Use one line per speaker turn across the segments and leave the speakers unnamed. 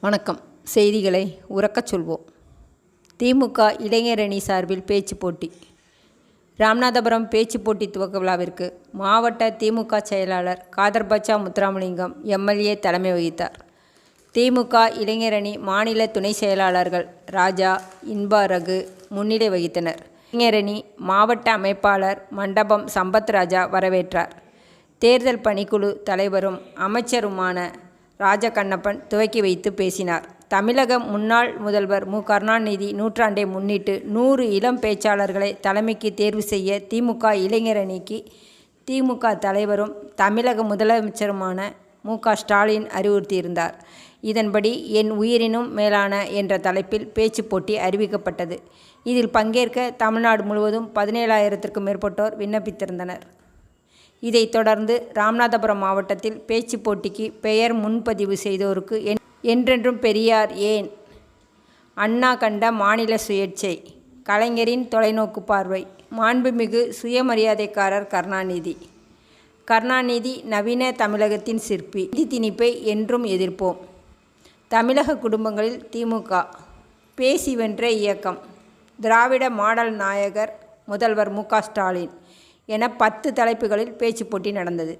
வணக்கம். செய்திகளை உறக்கச் சொல்வோம். திமுக இளைஞரணி சார்பில் பேச்சு போட்டி. ராமநாதபுரம் பேச்சு போட்டி துவக்க விழாவிற்கு மாவட்ட திமுக செயலாளர் காதர்பச்சா முத்துராமலிங்கம் எம்எல்ஏ தலைமை வகித்தார். திமுக இளைஞரணி மாநில துணை செயலாளர்கள் ராஜா இன்பா ரகு முன்னிலை வகித்தனர். இளைஞரணி மாவட்ட அமைப்பாளர் மண்டபம் சம்பத் ராஜா வரவேற்றார். தேர்தல் பணிக்குழு தலைவரும் அமைச்சருமான ராஜகண்ணப்பன் துவக்கி வைத்து பேசினார். தமிழக முன்னாள் முதல்வர் மு. கருணாநிதி நூற்றாண்டை முன்னிட்டு நூறு இளம் பேச்சாளர்களை தலைமைக்கு தேர்வு செய்ய திமுக இளைஞரணிக்கு திமுக தலைவரும் தமிழக முதலமைச்சருமான மு. க. ஸ்டாலின் அறிவுறுத்தியிருந்தார். இதன்படி என் உயிரினும் மேலான என்ற தலைப்பில் பேச்சு போட்டி அறிவிக்கப்பட்டது. இதில் பங்கேற்க தமிழ்நாடு முழுவதும் பதினேழாயிரத்திற்கும் மேற்பட்டோர் விண்ணப்பித்திருந்தனர். இதைத் தொடர்ந்து ராமநாதபுரம் மாவட்டத்தில் பேச்சு போட்டிக்கு பெயர் முன்பதிவு செய்தோருக்கு என் என்றென்றும் பெரியார் ஏன்? அண்ணா கண்ட மாநில சுயேட்சை கலைஞரின் தொலைநோக்கு பார்வை மாண்புமிகு சுயமரியாதைக்காரர் கருணாநிதி. கருணாநிதி நவீன தமிழகத்தின் சிற்பி நிதி திணிப்பை என்றும் எதிர்ப்போம். தமிழக குடும்பங்களில் திமுக பேசி வென்ற இயக்கம் திராவிட மாடல் நாயகர் முதல்வர் மு ஸ்டாலின். என பத்து தலைப்புகளில் பேச்சு போட்டி நடந்தது.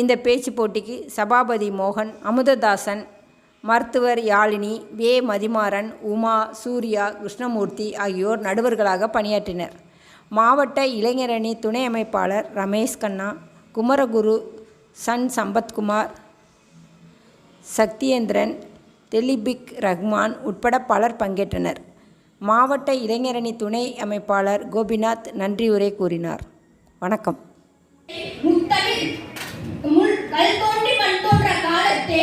இந்த பேச்சு போட்டிக்கு சபாபதி மோகன் அமுததாசன் மருத்துவர் யாழினி வே. மதிமாறன் உமா சூர்யா கிருஷ்ணமூர்த்தி ஆகியோர் நடுவர்களாக பணியாற்றினர். மாவட்ட இளைஞரணி துணை அமைப்பாளர் ரமேஷ் கண்ணா குமரகுரு சன் சம்பத்குமார் சக்தியேந்திரன் தெலிபிக் ரஹ்மான் உட்பட பலர் பங்கேற்றனர். மாவட்ட இளைஞரணி துணை அமைப்பாளர் கோபிநாத் நன்றியுரை கூறினார். வணக்கம்.
முத்தமிழ். முள் கல் தோன்றி மண் தோன்ற காலத்தே